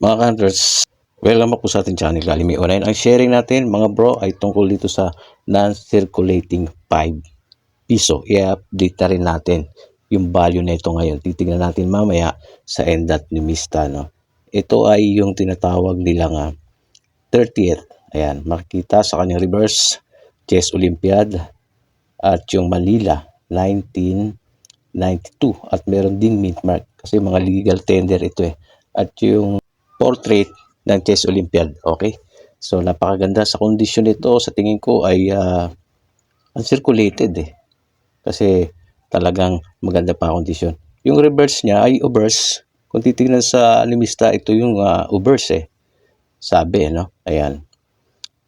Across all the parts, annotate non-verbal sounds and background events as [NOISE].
Mga hunters, welcome po sa ating channel Kalimi Online. Ang sharing natin mga bro ay tungkol dito sa non-circulating 5 piso. I-update rin natin yung value na ito ngayon. Titignan natin mamaya sa endat ni Mista. No? Ito ay yung tinatawag nilang ah, 30th. Ayan, makikita sa kanyang reverse Chess Olympiad at yung Manila 1992 at meron ding mint mark kasi mga legal tender ito eh. At yung portrait ng Chess Olympiad. Okay? So, napakaganda sa kondisyon nito. Sa tingin ko ay uh, uncirculated eh. Kasi talagang maganda pa ang kondisyon. Yung reverse niya ay obverse. Kung titignan sa limista, ito yung uh, obverse eh. Sabi, no? Ayan.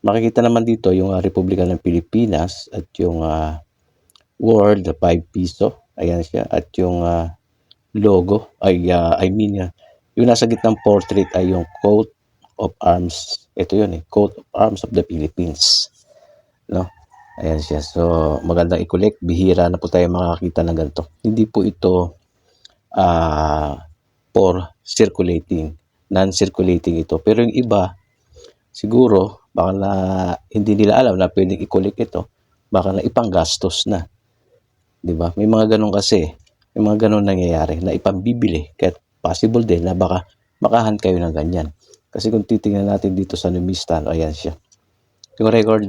Makikita naman dito yung uh, Republika ng Pilipinas at yung uh, World 5 piso. Ayan siya. At yung uh, logo, ay, uh, I mean, uh, yung nasa gitnang portrait ay yung coat of arms. Ito yun eh, coat of arms of the Philippines. No? Ayan siya. So, magandang i-collect. Bihira na po tayo makakita ng ganito. Hindi po ito uh, for circulating. Non-circulating ito. Pero yung iba, siguro, baka na hindi nila alam na pwedeng i-collect ito. Baka na ipanggastos na. 'Di ba? May mga ganun kasi. May mga ganun nangyayari na ipambibili. Kaya possible din na baka makahan kayo ng ganyan. Kasi kung titingnan natin dito sa Numistan, ayan siya. Yung record,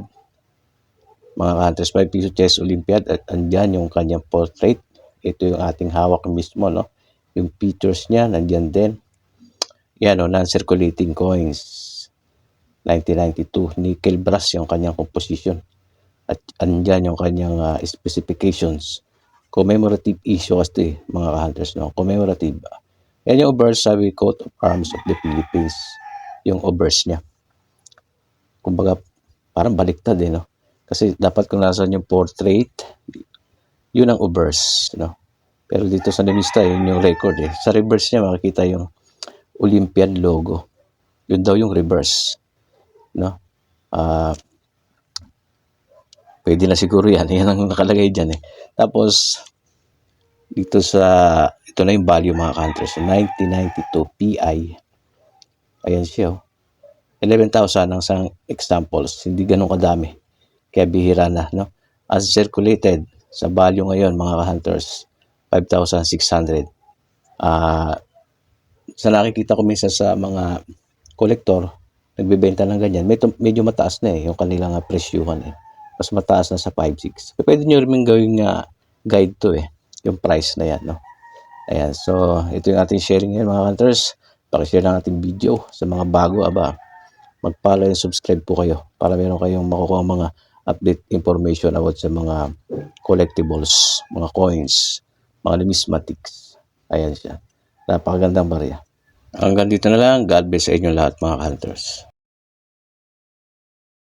mga countries, 5 piso chess Olympiad, at andyan yung kanyang portrait. Ito yung ating hawak mismo, no? Yung pictures niya, nandyan din. Yan, no, non-circulating coins. 1992, nickel brass yung kanyang composition. At andyan yung kanyang uh, specifications. Commemorative issue kasi, mga hunters, no? Commemorative. Yan yung obverse sabi coat of arms of the Philippines. Yung obverse niya. Kumbaga, parang baliktad eh, no? Kasi dapat kung nasan yung portrait, yun ang obverse, no? Pero dito sa Nemista, yun yung record eh. Sa reverse niya, makikita yung Olympian logo. Yun daw yung reverse, no? Ah, uh, pwede na siguro yan. [LAUGHS] Yan ang nakalagay dyan eh. Tapos, dito sa ito na yung value mga countries. 1992 PI. Ayan siya. Oh. 11,000 ang isang examples. Hindi ganun kadami. Kaya bihira na. No? As circulated sa value ngayon mga hunters 5,600. Uh, sa nakikita ko minsan sa mga collector, nagbebenta ng ganyan, medyo, medyo mataas na eh, yung kanilang uh, presyuhan eh. Mas mataas na sa 5,600. Pwede nyo rin gawing uh, guide to eh, yung price na yan. No? Ayan, so ito yung ating sharing ngayon mga hunters. Pakishare lang ating video sa mga bago aba. Mag-follow and subscribe po kayo para meron kayong makukuha mga update information about sa mga collectibles, mga coins, mga numismatics. Ayan siya. Napakagandang barya. Hanggang dito na lang. God bless sa inyo lahat mga hunters.